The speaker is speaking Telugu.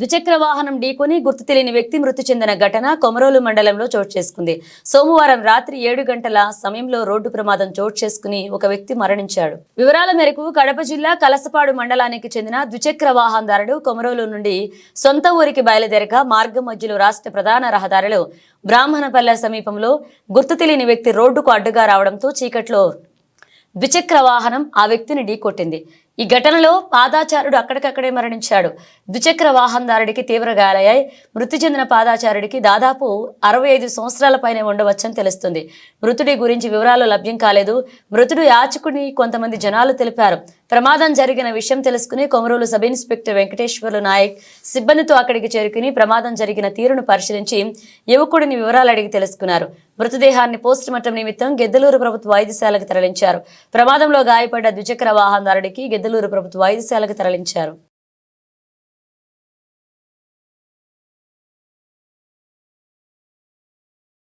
ద్విచక్ర వాహనం ఢీకొని గుర్తు తెలియని వ్యక్తి మృతి చెందిన ఘటన కొమరోలు మండలంలో చోటు చేసుకుంది. సోమవారం రాత్రి ఏడు గంటల సమయంలో రోడ్డు ప్రమాదం చోటు చేసుకుని ఒక వ్యక్తి మరణించాడు. వివరాల మేరకు కడప జిల్లా కలసపాడు మండలానికి చెందిన ద్విచక్ర వాహనదారుడు కొమరోలు నుండి సొంత ఊరికి బయలుదేరగా మార్గం మధ్యలో రాష్ట్ర ప్రధాన రహదారిలో బ్రాహ్మణపల్లె సమీపంలో గుర్తు తెలియని వ్యక్తి రోడ్డుకు అడ్డుగా రావడంతో చీకట్లో ద్విచక్ర వాహనం ఆ వ్యక్తిని ఢీకొట్టింది. ఈ ఘటనలో పాదాచారుడు అక్కడికక్కడే మరణించాడు. ద్విచక్ర వాహనదారుడికి తీవ్ర గాయాలయ్యాయి మృతి చెందిన పాదాచారుడికి దాదాపు అరవై ఐదు సంవత్సరాల పైనే ఉండవచ్చని తెలుస్తుంది. మృతుడి గురించి వివరాలు లభ్యం కాలేదు. మృతుడు యాచకుడిని కొంతమంది జనాలు తెలిపారు. ప్రమాదం జరిగిన విషయం తెలుసుకుని కొమరూలు సబ్ ఇన్స్పెక్టర్ వెంకటేశ్వర్లు నాయక్ సిబ్బందితో అక్కడికి చేరుకుని ప్రమాదం జరిగిన తీరును పరిశీలించి యువకుడిని వివరాలు అడిగి తెలుసుకున్నారు. మృతదేహాన్ని పోస్ట్ మార్టం నిమిత్తం గెద్దలూరు ప్రభుత్వ వైద్యశాలకు తరలించారు. ప్రమాదంలో గాయపడ్డ ద్విచక్ర వాహనదారుడికి గెద్దలూరు ప్రభుత్వ వైద్యశాలకు తరలించారు.